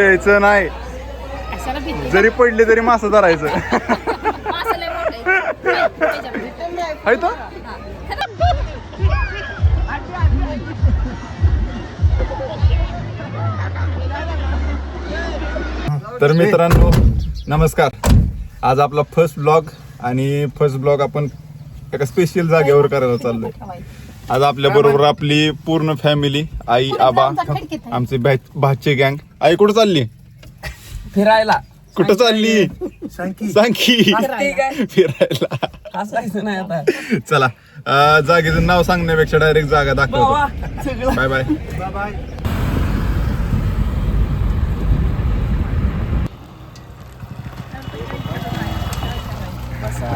द्यायचं नाही. जरी पडले तरी मासं धरायचं. आहे तो? तर मित्रांनो नमस्कार. आज आपला फर्स्ट ब्लॉग आणि फर्स्ट ब्लॉग आपण एका स्पेशल जागेवर करायला चाललोय. आज आपल्या बरोबर आपली पूर्ण फॅमिली आई आबा आमचे भा- भाचे गँग आई कुठं चालली? फिरायला. कुठं चालली? सांग की. फिरायला. हसायचं नाही आता. चला अं, जागेचं नाव सांगण्यापेक्षा डायरेक्ट जागा दाखवतो. बाबा, सगळं. बाय बाय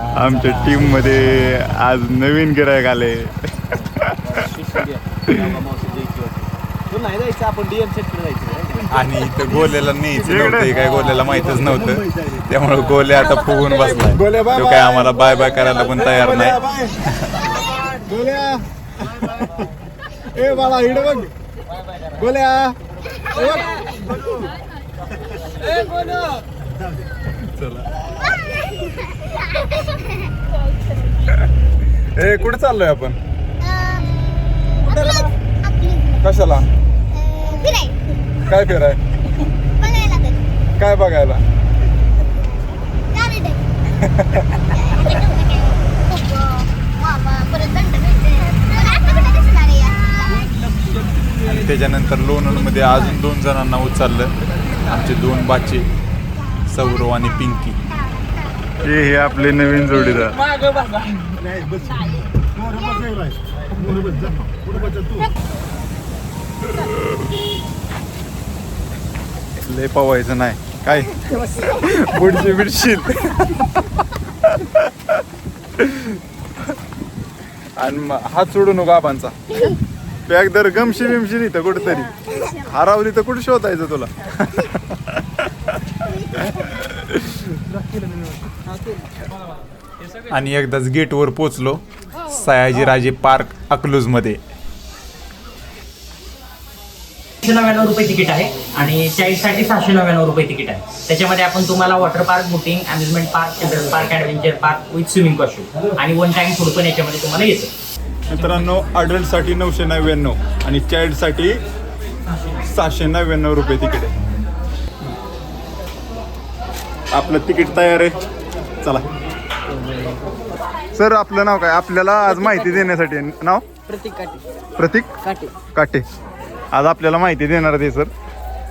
आमच्या टीममध्ये आज नवीन गिरायक आले. नाही आणि इथं गोल्याला न्यायचं नव्हतं हे काय गोल्याला माहितच नव्हतं. त्यामुळे गोल्या आता फुगून बसलाय. तो काय आम्हाला बाय बाय करायला पण तयार नाही. गोल्या. ए बाळा इकडे बघ गोल्या ए कुठे चाललोय आपण? कशाला? काय फिराय? काय बघायला? आणि त्याच्यानंतर लोणंदमध्ये अजून दोन जणांना उचललं. आमचे दोन बाचे सौरव आणि पिंकी. हे हे आपले नवीन जोडीदार. लय पवायचं नाही. काय? बुडशी बिडशील आणि मग हात सोडू नको आबांचा. बॅग दर गमशी बिमशी इथं कुठेतरी. हरावली तर कुठे शोधायचं तुला? आणि एकदाच गेटवर पोचलो सयाजीराजे पार्क अकलूजमध्ये. एकशे नव्याण्णव रुपये तिकीट आहे आणि चाईल्डसाठी सहाशे नव्याण्णव रुपये तिकीट आहे. त्याच्यामध्ये आपण तुम्हाला water park boating amusement park children park adventure park with swimming costume आणि वन टाइम फूड पण याच्यामध्ये तुम्हाला येतं. मित्रांनो अडल्टसाठी नऊशे नव्याण्णव आणि चाइल्डसाठी सहाशे नव्याण्णव रुपये तिकीट आहे. आपलं तिकीट तयार आहे. चला. सर आपलं नाव काय? आपल्याला आज माहिती देण्यासाठी. नाव? प्रतीक काटे. प्रतीक काटे. काटे. आज आपल्याला माहिती देणार आहे सर.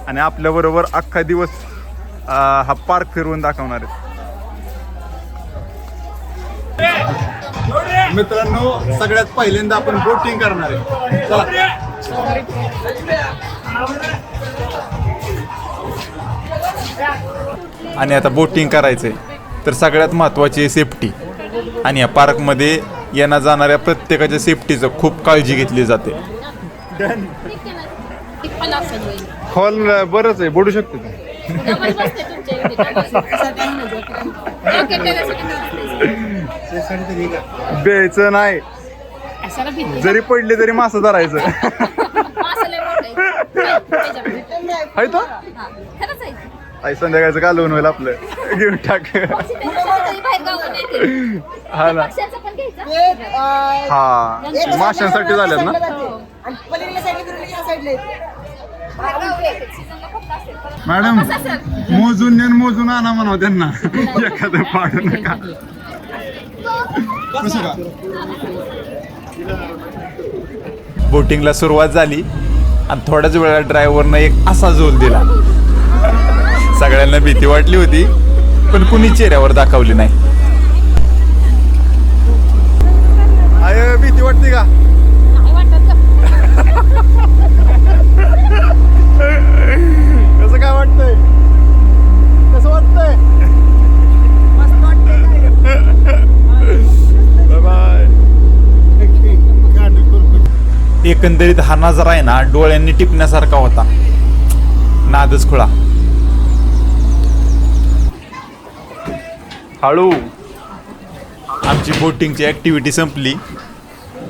आणि आपल्याबरोबर अख्खा दिवस अं, हा पार्क फिरवून दाखवणार आहे. मित्रांनो सगळ्यात पहिल्यांदा आपण बोटिंग करणार आहे. चला. आणि आता बोटिंग करायचंय. तर सगळ्यात महत्त्वाची आहे सेफ्टी आणि या पार्कमध्ये येण्या जाणाऱ्या प्रत्येकाच्या सेफ्टीचं खूप काळजी घेतली जाते. हॉल बरंच आहे बोलू शकते. द्यायचं नाही जरी पडले तरी मासं धरायचं आहे. तो हा. आई संध्याकाळचं कालवून होईल आपलं? घेऊन टाक. हा ना. हा माशांसाठी झाल्यात ना? मॅडम? मोजून नेन मोजून आणा म्हणाव त्यांना. एखादं पाडू नका. कसं का? बोटिंगला सुरुवात झाली आणि थोड्याच वेळा ड्रायव्हरनं एक असा झोल दिला. सगळ्यांना भीती वाटली होती पण कुणी चेहऱ्यावर दाखवली नाही. आय भीती वाटते का? नाही वाटत का? कसं काय वाटतंय? कसं वाटतंय? बाय एकंदरीत हा नजारा आहे ना डोळ्यांनी टिपण्यासारखा होता. नादच खुळा. हळू. आमची बोटिंगची ऍक्टिव्हिटी संपली.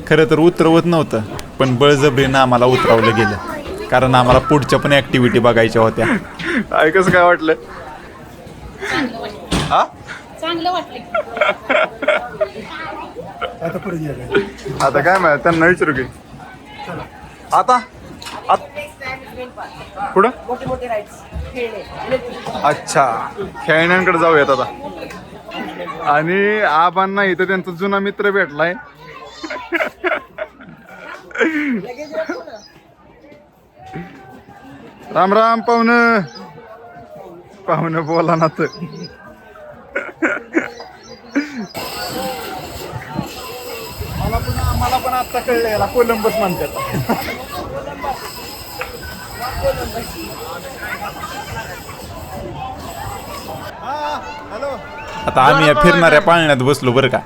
खरं तर उतरवत नव्हतं पण बळजबरीनं आम्हाला उतरवलं गेलं. कारण आम्हाला पुढच्या पण ऍक्टिव्हिटी बघायच्या होत्या. कसं काय वाटलं? हा? आता काय आता काय माहिती त्यांना विचारू की. आता? आत- पुढं अच्छा. खेळण्यांकडे जाऊयात आता. आणि आबांना इथं त्यांचा जुना मित्र भेटलाय. राम राम पाहुण. पाहुणं बोला ना तर. मला पण मला पण आता कळलं कोलंबस म्हणतात. हॅलो. आता आम्ही या फिरणाऱ्या पाळण्यात बसलो बरं का.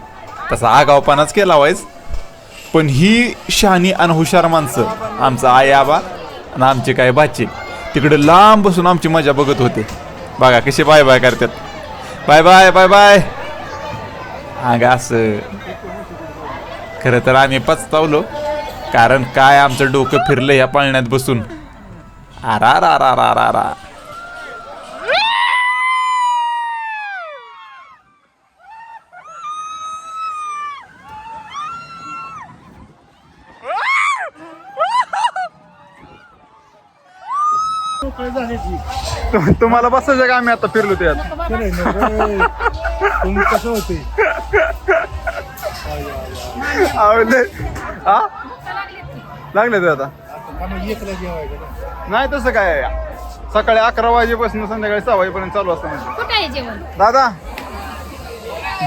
तसा आगावपणाच केला वाईज पण ही शहाणी आणि हुशार माणसं आमचा आई आबा आणि आमचे काय बाचे तिकडे लांब बसून आमची मजा बघत होते. बघा कसे बाय बाय करतात. Bye bye bye bye. अगं असं. खरं तर आम्ही पचतावलो कारण काय आमचं डोकं फिरलं या पाळण्यात बसून. आरा रा रा रा रा रा तु- तुम्हाला बसायचं का? आम्ही आता फिरलो त्यात. नाही. तुम्ही कसं होते आवडले? हा? लागले ते आता. आम्ही एकला जेवायचं ना. नाही तसं काय सकाळी अकरा वाजेपासून संध्याकाळी सहा वाजेपर्यंत चालू असतं म्हणजे. कुठं आहे जेवण? दादा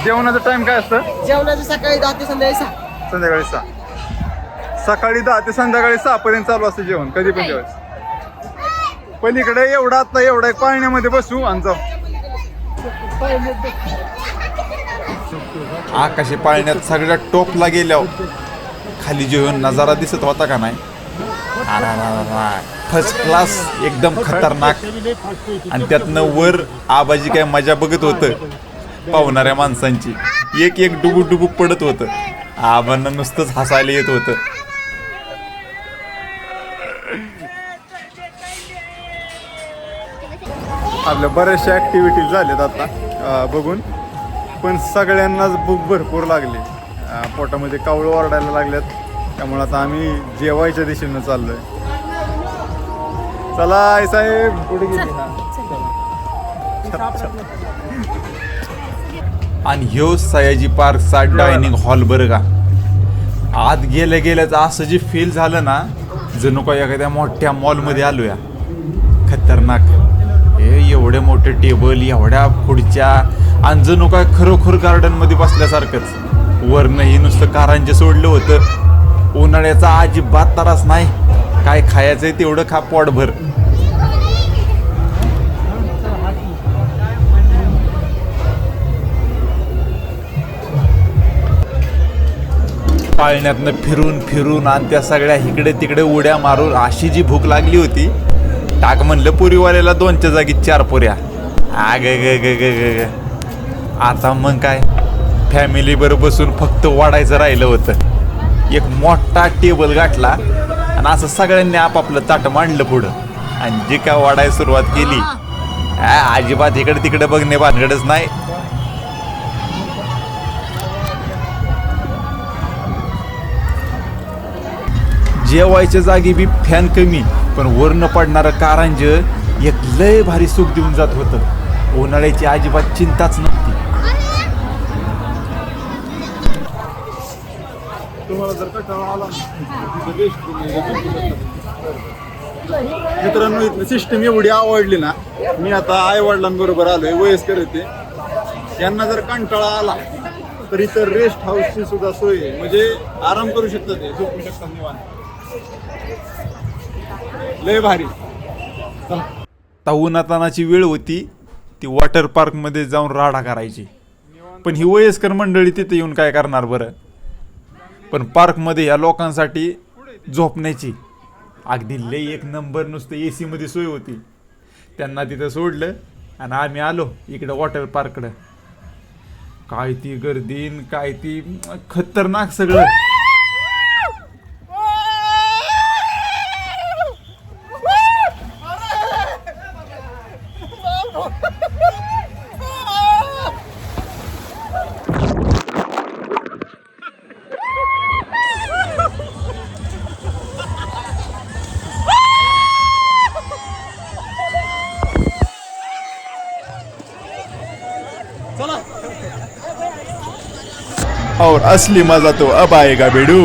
जेवणाचा टाइम काय असतं? जेवणाचं सकाळी दहा ते संध्याकाळी सहा. संध्याकाळी सहा. सकाळी दहा ते संध्याकाळी सहा पर्यंत चालू असतं जेवण कधी पण जेवायचं. पलीकडे एवढा आता एवढा एक पाळण्यामध्ये बसू आणि जाऊ. आकाशी पाळण्यात सगळ्या टोपला गेल्यावर खाली जेवण नजारा दिसत होता का नाही? फर्स्ट क्लास एकदम खतरनाक. आणि त्यातनं वर आबाजी काय मजा बघत होतं? पावणाऱ्या माणसांची. एक एक डुबू डुबू पडत होतं. आबांना नुसतंच हसायला येत होतं. आपल्या बऱ्याचशा ॲक्टिव्हिटीज झाल्यात आता बघून. पण सगळ्यांनाच भूक भरपूर लागली. पोटामध्ये कावळं ओरडायला लागल्यात त्यामुळे आता आम्ही जेवायच्या दिशेनं चाललोय. चला आई साहेब पुढे गेली. ना आणि ह्यो सयाजी पार्कचा डायनिंग हॉल बरं का? आत गेल्या गेल्याचं असं जे फील झालं ना जणू काय एखाद्या मोठ्या मॉलमध्ये आलोया. खतरनाक. एवढे मोठे टेबल एवढ्या खुर्च्या आणि जणू काय खरोखर गार्डनमध्ये बसल्यासारखंच. हे नुसतं कारंजे सोडलं होतं. उन्हाळ्याचा अजिबात त्रास नाही. काय खायचंय तेवढं खा पोटभर. पाळण्यातनं फिरून फिरून आणि त्या सगळ्या इकडे तिकडे उड्या मारून अशी जी भूक लागली होती टाक म्हणलं पुरीवाल्याला दोनच्या जागी चार पुऱ्या. आग ग ग ग ग ग आता मग काय? फॅमिली बरोबर बसून फक्त वाढायचं राहिलं होतं. एक मोठा टेबल गाठला आणि असं सगळ्यांनी आपापलं ताट मांडलं पुढं. आणि जी काय वाढायला सुरुवात केली अजिबात इकडे तिकडे बघणे भानगडच नाही. जेवायच्या जागी बी फॅन कमी. पण वरनं पडणारं कारंज एक लय भारी सुख देऊन जात होतं. उन्हाळ्याची अजिबात चिंताच नव्हती. तुम्हाला जर कंटाळा आला मित्रांनो इथली सिस्टम एवढी आवडली ना मी आता आई वडिलांबरोबर आलोय वयस्कर होते यांना जर कंटाळा आला तर इतर रेस्ट हाऊसची सुद्धा सोय म्हणजे आराम करू शकतात ते झोपू शकतात निवांत. लय भारी. उन्हातानाची वेळ होती ती वॉटर पार्कमध्ये जाऊन राडा करायची. पण ही वयस्कर मंडळी तिथे येऊन काय करणार बरं? पण पार्कमध्ये या लोकांसाठी झोपण्याची अगदी लय एक नंबर नुसतं ए मध्ये सोय होती. त्यांना तिथं सोडलं आणि आम्ही आलो इकडं वॉटर पार्ककडं काय ती गर्दीन काय ती खतरनाक सगळं. और असली मजा तो अब आएगा बेडू।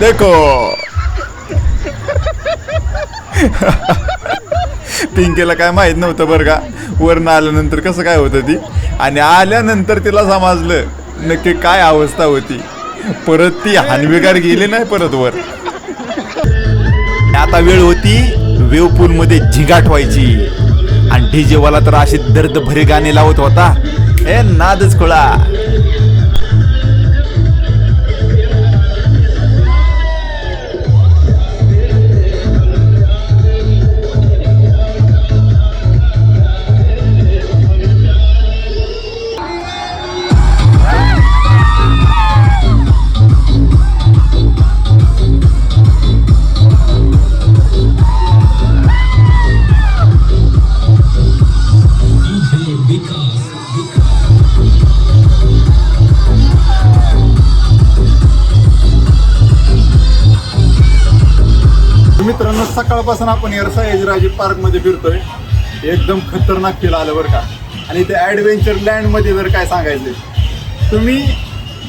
देखो। पिंकीला काय माहीत नव्हतं बरं का? वरनं आल्यानंतर कसं काय होतं ती? आणि आल्यानंतर तिला समजलं नक्की काय अवस्था होती. परत ती हानविगार गेली नाही परत वर. आता वेळ होती वेव पूल मध्ये झिंगाट व्हायची आणि डीजे वाला तर अशी दर्द भरे गाणे लावत होता. ए नादच खोळा. सकाळपासून आपण राजे पार्क पार्कमध्ये फिरतोय. एकदम खतरनाक फील आलं बरं का. आणि ते ॲडव्हेंचर लँडमध्ये जर काय सांगायचं तुम्ही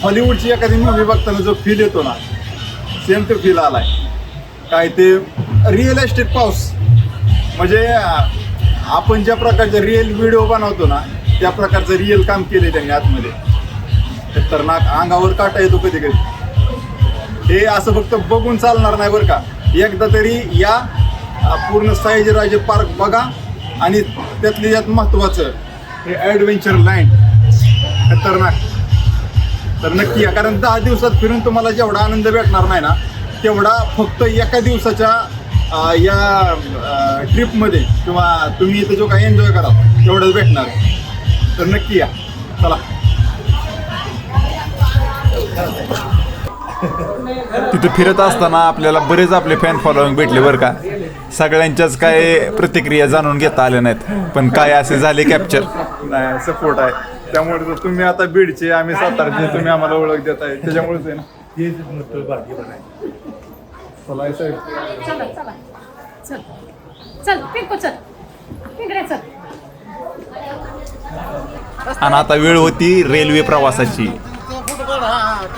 हॉलिवूडची एखादी मूवी बघताना जो फील येतो ना सेम तो फील आलाय. काय ते रिअल एस्टेट पाऊस. म्हणजे आपण ज्या प्रकारचे रिअल व्हिडिओ बनवतो ना त्या प्रकारचं रिअल काम केले त्यांनी आतमध्ये. खतरनाक अंगावर काटा येतो कधी कधी हे असं फक्त बघून चालणार नाही बरं का. एकदा तरी या पूर्ण साईजराजे पार्क बघा आणि त्यातले यात महत्त्वाचं हे ॲडव्हेंचर लँड खतरनाक. तर नक्की या कारण दहा दिवसात फिरून तुम्हाला जेवढा आनंद भेटणार नाही ना तेवढा फक्त एका दिवसाच्या या ट्रिपमध्ये किंवा तुम्ही इथं जो काही एन्जॉय करा तेवढंच भेटणार. तर नक्की या. चला. तिथे फिरत असताना आपल्याला बरेच आपले फॅन फॉलोईंग भेटले बरं का. सगळ्यांच्याच काय प्रतिक्रिया जाणून घेता आल्या नाहीत. पण काय असे झाले कॅप्चर नाही सपोर्ट आहे. त्यामुळे तर तुम्ही आता बीडचे आम्ही सातारचे तुम्ही आम्हाला ओळख देत आहे. त्याच्यामुळेच आहे ना. मोठं भाग्य बनाय चला साहेब. चला चला चल. चल पिंकू चल पिंकड्या चल. आणि आता वेळ होती रेल्वे प्रवासाची.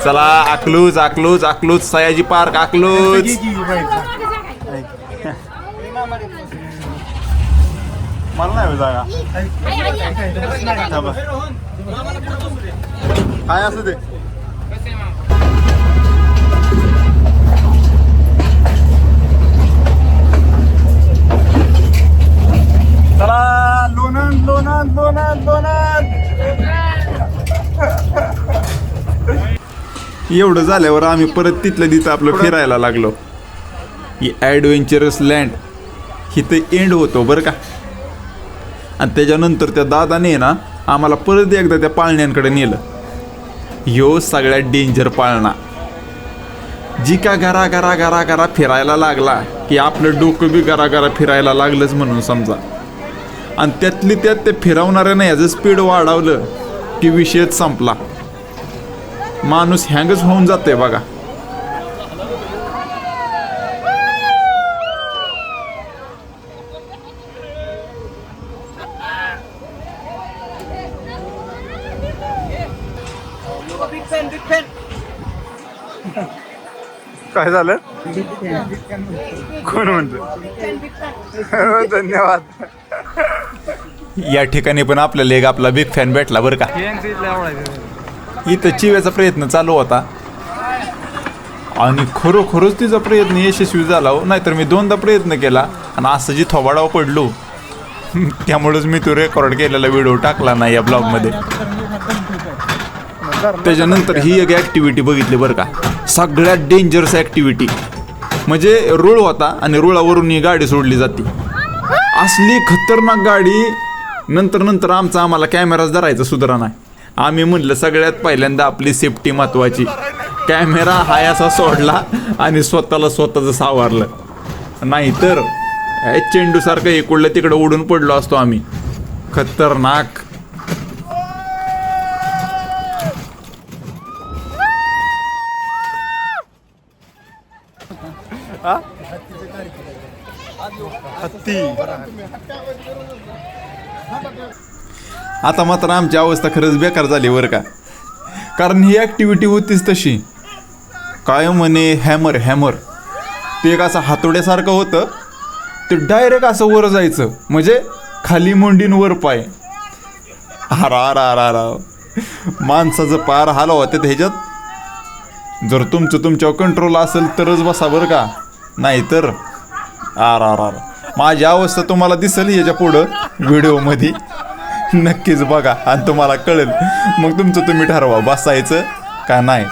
चला अकलूज अकलूज अकलूज सयाजी पार्क अकलूज मला नाही जागा. काय असं ते एवढं झाल्यावर आम्ही परत तिथलं तिथं आपलं फिरायला लागलो. ही ॲडव्हेंचरस लँड इथं एंड होतो बरं का. आणि त्याच्यानंतर त्या दादाने ना आम्हाला परत एकदा त्या पाळण्यांकडे नेलं. ह्यो सगळ्यात डेंजर पाळणा. जी का घरा घरा घरा घरा फिरायला लागला की आपलं डोकं बी घरा घरा फिरायला लागलंच म्हणून समजा. आणि त्यातली त्यात ते फिरवणाऱ्यानं याचं स्पीड वाढवलं की विषयच संपला. माणूस हँगच होऊन जाते बघा. बिग फॅन बिग फॅन काय झालं? कोण म्हणतो धन्यवाद. या ठिकाणी पण आपल्याला एक आपला बिग फॅन भेटला बरं का? इथं चिव्याचा प्रयत्न चालू होता. आणि खरोखरच तिचा प्रयत्न यशस्वी झाला हो. नाहीतर मी दोनदा प्रयत्न केला आणि असं जी थोबाडाव पडलो त्यामुळेच मी तो रेकॉर्ड केलेला व्हिडिओ टाकला नाही या ब्लॉगमध्ये त्याच्यानंतर ही एक ॲक्टिव्हिटी बघितली बरं का. सगळ्यात डेंजरस ॲक्टिव्हिटी म्हणजे रुळ होता आणि रुळावरून ही गाडी सोडली जाते. असली खतरनाक गाडी नंतर नंतर आमचा आम्हाला कॅमेराच धरायचा सुधारा नाही आम्ही म्हणलं सगळ्यात पहिल्यांदा आपली सेफ्टी महत्वाची. कॅमेरा हाय असा सोडला आणि स्वतःला स्वतःचं सावरलं. नाहीतर हे चेंडूसारखं इकडलं तिकडं उडून पडलो असतो आम्ही. खतरनाक. हत्ती. आता मात्र आमची अवस्था खरंच बेकार झाली बरं का. कारण ही ॲक्टिव्हिटी होतीच तशी. काय म्हणे हॅमर हॅमर ते एक असं हातोड्यासारखं होतं. ते डायरेक्ट असं वर जायचं. म्हणजे खाली मोंडीन वर पाय. हारा हारा हारा हारा माणसाचं पार हाल होते ह्याच्यात. जर तुमचं तुमच्यावर कंट्रोल असेल तरच बसा बरं का. नाहीतर आर आर आर माझी अवस्था तुम्हाला दिसेल याच्या पुढं व्हिडिओमध्ये नक्कीच बघा आणि तुम्हाला कळेल. मग तुमचं तुम्ही ठरवा बसायचं का नाही.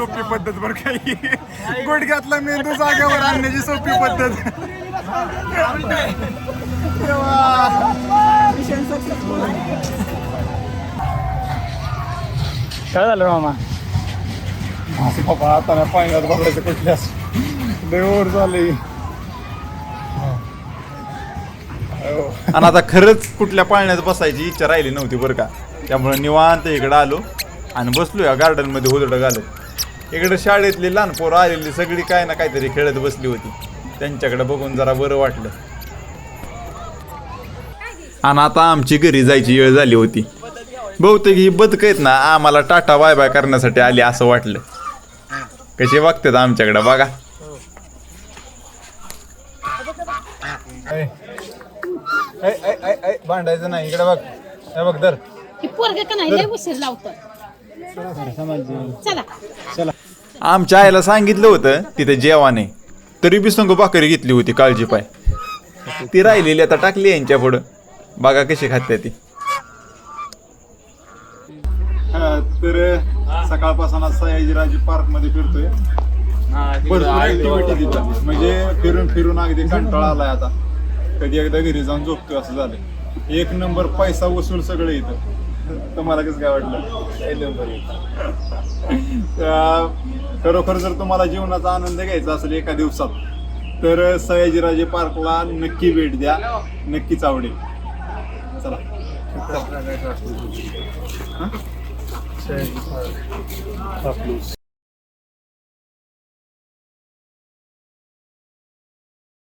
सोपी पद्धत बरं काही गुडघ्यातला मेंदू जागेवर आणण्याची सोपी पद्धत. काय झालं मामा? बाबा आता नाही पाण्यात बघायचं कुठल्यास देवर झाले. आणि आता खरंच कुठल्या पाळण्यात बसायची इच्छा राहिली नव्हती बरं का. त्यामुळे निवांत इकडं आलो आणि बसलो या गार्डनमध्ये उदडं घालत. इकडे शाळेतली लहान पोरं आलेली सगळी काय ना काहीतरी खेळत बसली होती. त्यांच्याकडे बघून जरा बरं वाटलं. आणि आता आमची घरी जायची वेळ झाली होती. बहुतेक ही बदक आहेत ना आम्हाला टाटा बाय बाय करण्यासाठी आली असं वाटलं. कसे बघतात आमच्याकडे बघा. भांडायचं नाही इकडे बघ. हे बघ दर ही पोरगे का नाही लय उशीर लावतं. चला. आमच्या आईला सांगितलं होतं तिथे जेवाने. तरी बी संग भाकरी घेतली होती काळजी पाय. ती राहिलेली आता टाकली यांच्या पुढं. बघा कशी खाते ती. तर सकाळपासून सयाजीराजे पार्कमध्ये फिरतोय भरपूर ऍक्टिव्हिटी तिथं. म्हणजे फिरून फिरून अगदी कंटाळा आलाय आता. कधी एकदा घरी जाऊन झोपतोय असं झालंय. एक नंबर पैसा वसूल सगळं इथं. तुम्हाला कसं काय वाटलं? खरोखर जर तुम्हाला जीवनाचा आनंद घ्यायचा असेल एका दिवसात तर सयाजीराजे पार्कला नक्की भेट द्या. नक्कीच आवडेल. चला.